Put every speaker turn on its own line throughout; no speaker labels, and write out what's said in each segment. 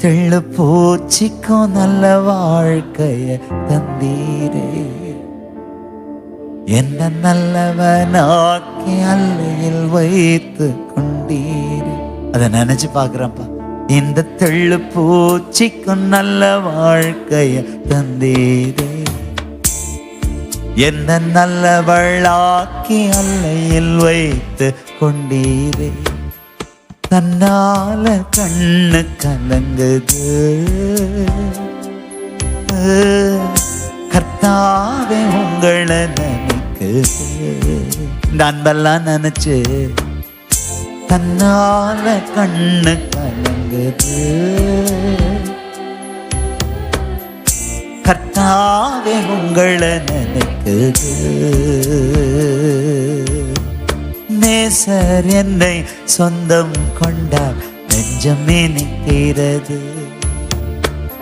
தெள்ளு பூச்சிக்கும் நல்ல வாழ்க்கைய தந்தீரே என்ன நல்லவனாக்கி அல்லையில் வைத்து கொண்டீரே அதை நினைச்சு பார்க்கிறப்பா இந்த தெள்ளு பூச்சிக்கும் நல்ல வாழ்க்கைய தந்தீரே என்ன நல்லவளாக்கி அல்லையில் வைத்து கொண்டீரே தன்னால கண்ணு கலங்குது. கர்த்தாவே உங்களை நினைக்குது. இந்த அன்பெல்லாம் நினைச்சு தன்னால கண்ணு கலங்குது. கர்த்தாவே உங்களை நினைக்குது. நேசர் என்னை சொந்தம் கொண்டார். நெஞ்சமே நிற்கிறது.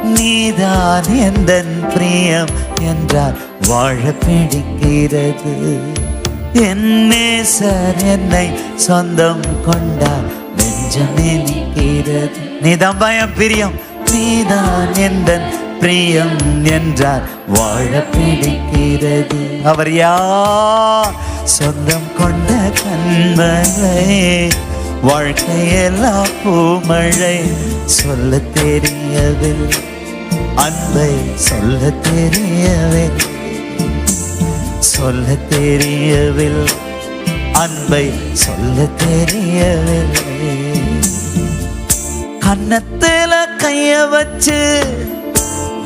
நீதான் எந்த பிரியம் என்றார். வாழ பிடிக்கிறது. என் நேசர் என்னை சொந்தம் கொண்டார். நெஞ்சமே நிற்கிறது. நீதான் பயம் பிரியம். நீதான் எந்த பிரியம் என்றார். வாழ பிடிக்கிறது. அவர் யார்? சொந்தம் கொண்ட கண்மலை வாழ்க்கையெல்லாம் பூமழை சொல்ல தெரியவில்லை அன்பை சொல்ல தெரியவில்லை சொல்ல தெரியவில்லை அன்பை சொல்ல தெரியவில்லை கன்னத்துல கைய வச்சு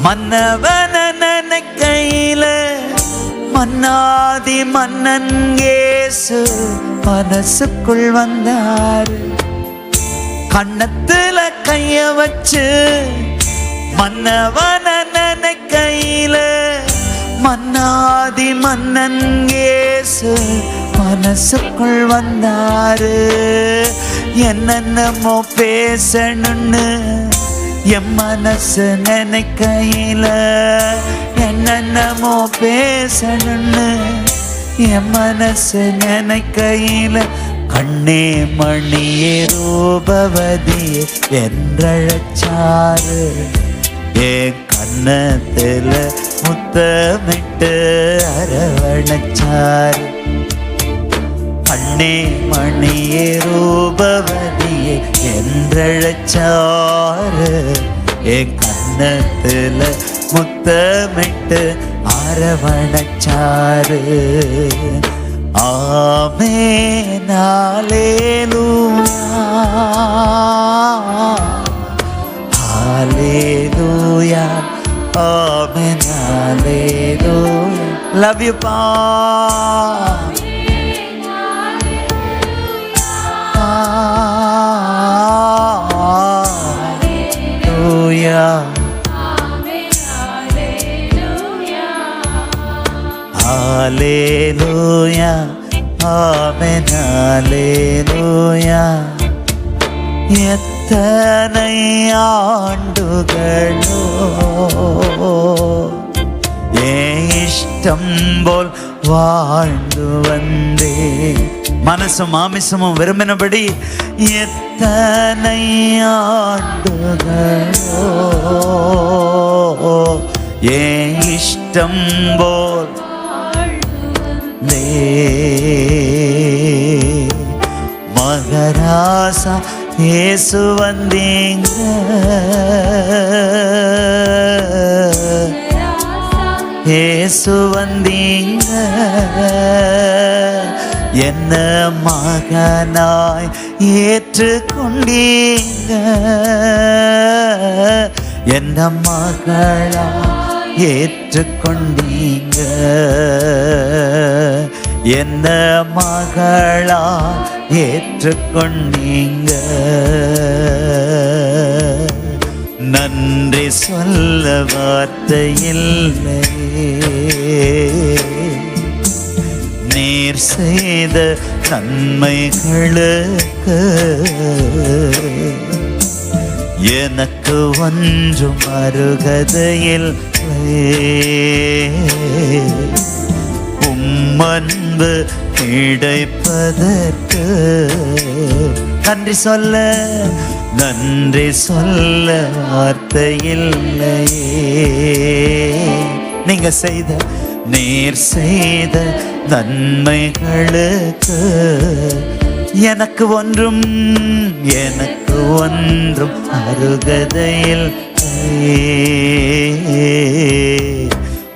மன்னவன நினைக்கையில மன்னாதி மன்னன் இயேசு மனசுக்குள் வந்தார். கண்ணத்துல கைய வச்சு மன்னவன கையில மன்னாதி மன்னன் இயேசு மனசுக்குள் வந்தாரு. என்னென்னமோ பேசணும்னு என் மனசு நினைக்கையில என்னமோ பேசணும்னு என் மனசு நினைக்கையில கண்ணே மணியே ரூபவதியே என்றழைச்சாரு. என் கண்ணத்தில் முத்தமிட்டு அரவணைச்சாரு. கண்ணே மணியே ரூபவதியே என்றழைச்சாரு. என் கண்ணத்தில் முத்தமிட்டு அரவணச்சாரு ஆமே நாளேலூ ஹalleluya ஆமே நாளேலூயா லவ் யூ பா ஆமென் அலேலூயா எத்தனை ஆண்டுகளோ. ஏ இஷ்டம் போல் வாழ்ந்து வந்தே. மனசும் ஆமிசமும் விரும்பினபடி எத்தனை ஆண்டுகளோ. ஏ இஷ்டம் போல் நே மகராசா இயேசு வந்தீங்க. இயேசு வந்தீங்க. என்ன மகனாய் ஏற்றுக்கொண்டீங்க. என்ன மகளாய் ஏற்றுக்கொண்டீங்க. என்ன மகளா ஏற்றுக்கொண்டீங்க? நன்றி சொல்ல வார்த்தை இல்லை நீர் செய்த நன்மைகளுக்கு எனக்கு ஒன்றும் அருகதையில் உம்மன்பு கிடைப்பதற்கு. நன்றி சொல்ல நன்றி சொல்ல வார்த்தை இல்லையே. நீங்க செய்த நீர் செய்த நன்மைகளுக்கு எனக்கு ஒன்றும் எனக்கு ஒன்றும் அருகதையில்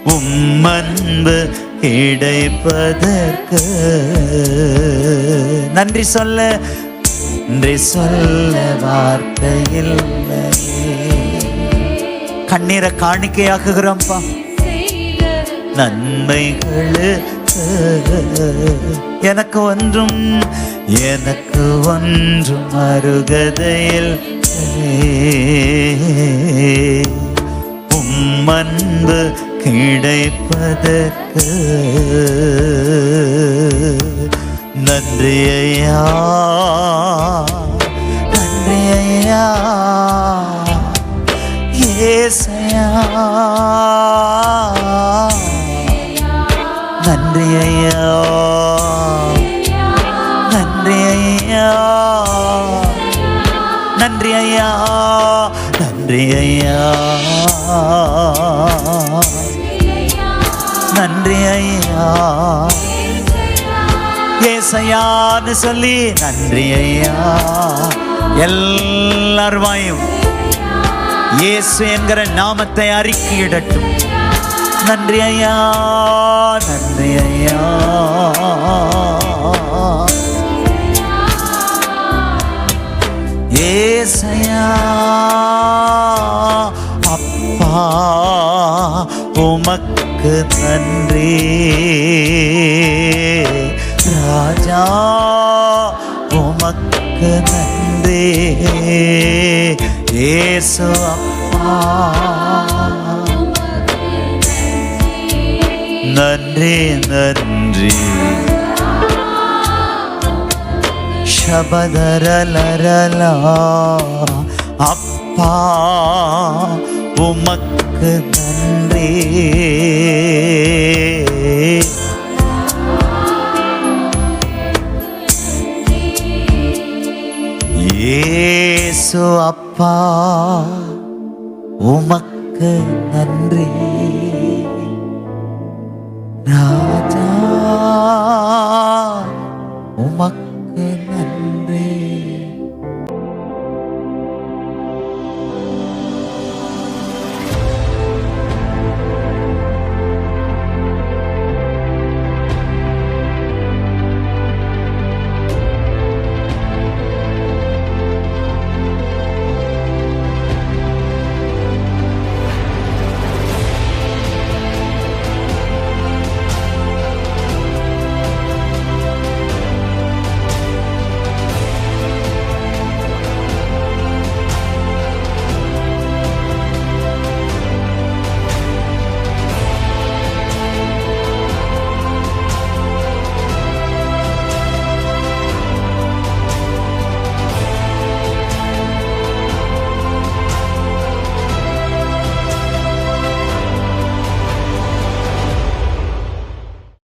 உம்மன்பு கிடைப்பதற்கு. நன்றி சொல்ல நன்றி சொல்ல வார்த்தை இல்லையே கண்ணீரை காணிக்கையாக்குகிறோம்ப்பா. நன்மைகளுக்கு. எனக்கு ஒன்றும் எனக்கு ஒன்றும் அருகதையில். உம்மன்பு கிடைப்பதற்கு நன்றி ஐயா நன்றி ஐயா ஏசையா? நன்றி ஐயா நன்றி ஐயா ஐயா நன்றி ஐயா. நன்றி ஐயா. ஏசையான்னு சொல்லி நன்றி ஐயா. எல்லாருமாயும் இயேசு என்கிற நாமத்தை அறிக்கையிடட்டும் நன்றி ஐயா நன்றி ஐயா. ஏசையா அப்பா உமக்கு நன்றி. ராஜா உமக்கு நன்றி. ஏசு அப்பா நன்றி நன்றி. சபதரலரலா. அப்பா உமக்கு நன்றி. ஏசு அப்பா உமக்கு நன்றி. ராஜா.